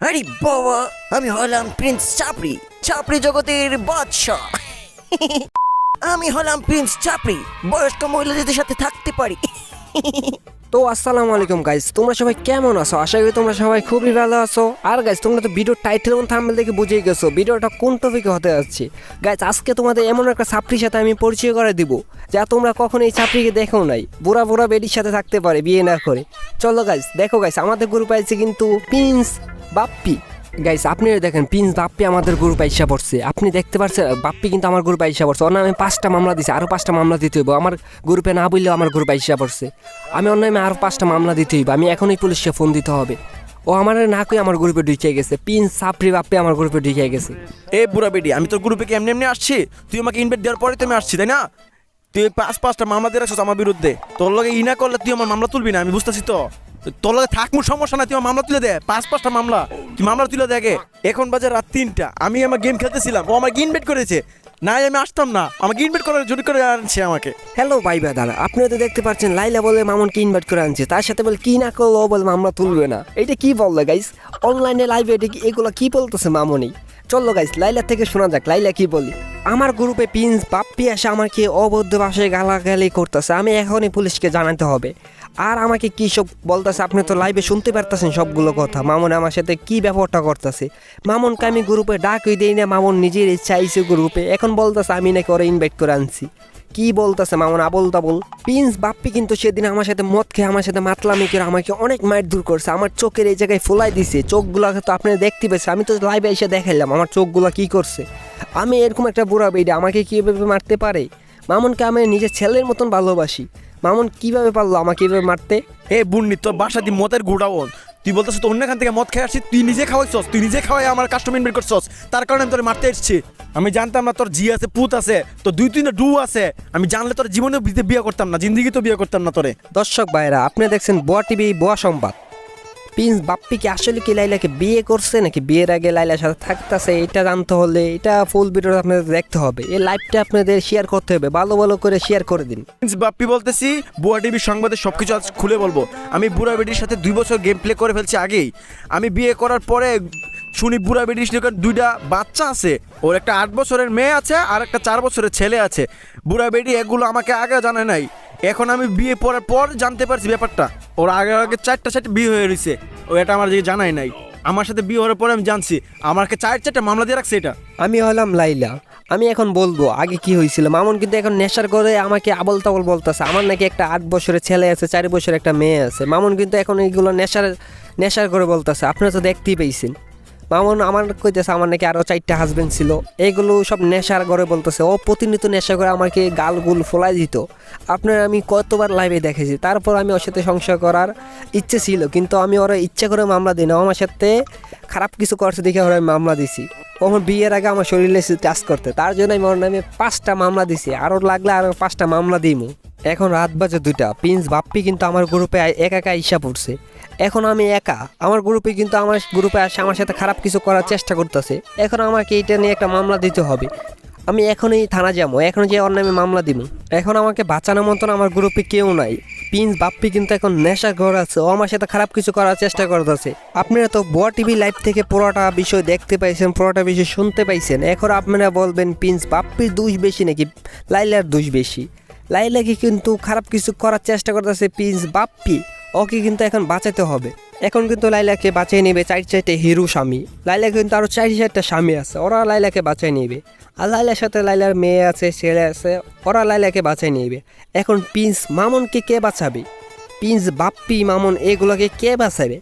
আরে বাবা, আমি হলাম প্রিন্স চাপড়ি চাপড়ি জগতের বাদশাহ। আমি হলাম প্রিন্স চাপড়ি, বয়স্ক মহিলাদের সাথে থাকতে পারি। তো আসসালামু আলাইকুম গাইজ তোমরা সবাই কেমন আছো? আশা করি তোমরা সবাই খুবই ভালো আছো। আর গাইজ তোমরা তো ভিডিও টাইটেল এবং থাম্বেল দেখে বুঝেই গেছো, ভিডিওটা কোন টপিকে হতে যাচ্ছে। গাইজ আজকে তোমাদের এমন একটা ছাত্রীর সাথে আমি পরিচয় করে দিব, যা তোমরা কখনো এই ছাত্রীকে দেখো নাই। বুড়া বুড়া বেডির সাথে থাকতে পারে, বিয়ে না করে। চলো গাইজ দেখো গাইজ আমাদের গ্রুপে আছে কিন্তু প্রিন্স বাপ্পি গাইস আপনি দেখেন, প্রিন্স বাপ্পি আমাদের গ্রুপে আইসা পড়ছে। আপনি দেখতে পাচ্ছেন বাপ্পি কিন্তু আমার গ্রুপে আইসা পড়ছে। ওর নামে পাঁচটা মামলা দিছে আরও পাঁচটা মামলা দিতে হইব। আমার গ্রুপে না বললেও আমার গ্রুপে আইসা পড়ছে। আমি ওর নামে আরও পাঁচটা মামলা দিতে হইব। আমি এখনই পুলিশকে ফোন দিতে হবে। ও আমার না কই আমার গ্রুপে ঢুকে গেছে। প্রিন্স সাপরি বাপ্পি আমার গ্রুপে ঢুকে গেছে। এ বুড়া বেডি আমি তোর গ্রুপে এমনি এমনি আসছি। তুই আমাকে ইনভাইট দেওয়ার পরে তুমি আসছি, তাই না? তুই পাঁচ পাঁচটা মামলা দিয়ে রাখছিস আমার বিরুদ্ধে। তোর লগে ই না করলে তুই আমার মামলা তুলবি না, আমি বুঝতেছি তো। তোর লগে সমস্যা না তুই মামলা তুলে দে, পাঁচ, পাঁচটা মামলা। তুই মামলা তুলে দেখে এখন বাজে রাত তিনটা, আমি আমার গেম খেলতেছিলাম, ও আমাকে ইনভাইট করেছে। না আমি আসতাম না, আমাকে ইনভাইট করার জোর করে আনছে আমাকে। হ্যালো ভাই দাদা আপনি তো দেখতে পাচ্ছেন, লাইলা বলে মামনকে ইনভাইট করে আনছে, তার সাথে বলে, কি না করল বলে মামলা তুলবে না। এটা কি বলল গাইস অনলাইনে লাইভে এটা কি, এগুলো কি বলতেছে মামনি? চলো গাইস লাইলা থেকে শোনা যাক, লাইলা কি বলি। আমার গ্রুপে প্রিন্স বাপ্পি এসে আমাকে অবৈধ ভাষায় গালাগালি করতেছে, আমি এখনই পুলিশকে জানাতে হবে। আর আমাকে কি সব বলতেছে? আপনি তো লাইভে শুনতে পারতেছেন সবগুলো কথা। মামন আমার সাথে কি ব্যাপারটা করতেছে? মামনকে আমি গ্রুপে ডাকই দেই না, মামন নিজের ইচ্ছা আইসে গ্রুপে এখন বলতেছে, আমি নাকি ওরা ইনভাইট করে আনছি। কি বলতেছে মামন? আবল তাবল। প্রিন্স বাপ্পি কিন্তু সেদিন আমার সাথে মদ খেয়ে, আমার সাথে মাতলামি করে আমাকে অনেক মাইট দূর করছে। আমার চোখের এই জায়গায় ফোলাই দিছে। চোখগুলো তো আপনি দেখতে পেয়েছেন আমি তো লাইভে এসে দেখাইলাম আমার চোখগুলো কি করছে। আমি এরকম একটা বুড়া বেডে আমাকে কীভাবে মারতে পারে? মামনকে আমি নিজের ছেলের মতন ভালোবাসি। মামুন কীভাবে পারল আমাকে এভাবে মারতে? এ বুন্নি তোর বাসা দি মদের গুড়াওন। তুই বলতেছ তো অন্যখান থেকে মদ খেয়ে আসছিস তুই নিজে খাওয়াইছস তুই নিজে খাওয়াই আমার কাস্টমার ইনভাইট করছস। তার কারণে আমি তোর মারতে এসেছি। আমি জানতাম না তোর জি আছে পুত আছে তো দুই তিনটা ডু আছে। আমি জানলে তোর জীবনে বিয়ে করতাম না জিন্দিগি তো বিয়ে করতাম না তোরে। দর্শক ভাইরা আপনি দেখছেন বোয়া টিভি বোয়া সংবাদ। প্রিন্স বাপ্পি কি আসলে কি লাইলাকে বিয়ে করছে নাকি বিয়ের আগে লাইলার সাথে থাকতেছে, এটা জানতে হলে এটা ফুল ভিডিও আপনাদের দেখতে হবে। এই লাইভটা আপনাদের শেয়ার করতে হবে, ভালো ভালো করে শেয়ার করে দিন। প্রিন্স বাপ্পি বলতেছি, বুয়া টিভির সংবাদে সব কিছু আজ খুলে বলব। আমি বুড়া বেডির সাথে দুই বছর গেম প্লে করে ফেলছি আগেই। আমি বিয়ে করার পরে শুনি বুড়া বেডির সাথে দুইটা বাচ্চা আছে। ওর একটা আট বছরের মেয়ে আছে আর একটা চার বছরের ছেলে আছে। বুড়া বেডি এগুলো আমাকে আগে জানে নাই। এখন আমি বিয়ে পড়ার পর জানতে পারছি ব্যাপারটা। ওর আগে আগে চারটা চারটে বিয়ে হয়ে রয়েছে ও এটা আমার দিকে জানাই নাই। আমার সাথে বিয়ে হওয়ার পরে আমি জানছি, আমাকে চার চারটা মামলা দিয়ে রাখছে এটা। আমি হলাম লাইলা। আমি এখন বলব, আগে কি হয়েছিল? মামুন কিন্তু এখন নেশার করে আমাকে আবল তাবল বলতেছে। আমার নাকি একটা আট বছরের ছেলে আছে, চার বছরের একটা মেয়ে আছে। মামুন কিন্তু এখন এইগুলো নেশার নেশার করে বলতেছে। আপনারা তো দেখতেই পেয়েছেন। মামুন আমার কইতেছে আমার নাকি আরও চারটা হাজবেন্ড ছিল। এগুলো সব নেশার ঘরে বলতেছে, ও প্রতিনিয়ত নেশা করে আমাকে গালগুল ফোলাই দিত? আপনার আমি কতবার লাইভে দেখেছি, তারপর আমি ওর সাথে সংসার করার ইচ্ছে ছিল, কিন্তু আমি ওরা ইচ্ছা করে মামলা দিই না। আমার সাথে খারাপ কিছু করছে দেখে ওরা আমি মামলা দিছি। ও আমার বিয়ের আগে আমার শরীরে টাচ করতে, তার জন্য আমি ওর নামে পাঁচটা মামলা দিছি। আরও লাগলে আরও পাঁচটা মামলা দিইমু এখন রাত বাজে দুইটা। প্রিন্স বাপ্পি কিন্তু আমার গ্রুপে একা একা ইসা পড়ছে। এখন আমি একা। আমার গ্রুপে কিন্তু আমার গ্রুপে আসে, আমার সাথে খারাপ কিছু করার চেষ্টা করতেছে। এখন আমাকে এটা নিয়ে একটা মামলা দিতে হবে। আমি এখনই থানা যাব এখন যে ওর নামে মামলা দিব। এখন আমাকে বাঁচানোর মতন আমার গ্রুপে কেউ নাই। প্রিন্স বাপ্পি কিন্তু এখন নেশা ঘর আছে, ও আমার সাথে খারাপ কিছু করার চেষ্টা করতেছে। আপনারা তো বোয়া টিভি লাইভ থেকে পুরোটা বিষয় দেখতে পাইছেন, পুরোটা বিষয় শুনতে পাইছেন। এখন আপনারা বলবেন, প্রিন্স বাপ্পির দোষ বেশি নাকি? লাইলার দোষ বেশি। লাইলাকে কিন্তু খারাপ কিছু করার চেষ্টা করতেছে প্রিন্স বাপ্পি। ওকে কিন্তু এখন বাঁচাতে হবে। এখন কিন্তু লাইলাকে বাঁচিয়ে নেবে চার চারটে হিরো স্বামী। লাইলা কিন্তু আরও চার চারটা স্বামী আছে, ওরা লাইলাকে বাঁচিয়ে নেবে। আর লাইলার সাথে লাইলার মেয়ে আছে, ছেলে আছে, ওরা লাইলাকে বাঁচিয়ে নেবে। এখন প্রিন্স মামনকে কে বাঁচাবে? প্রিন্স বাপ্পি, মামন, এগুলোকে কে বাঁচাবে?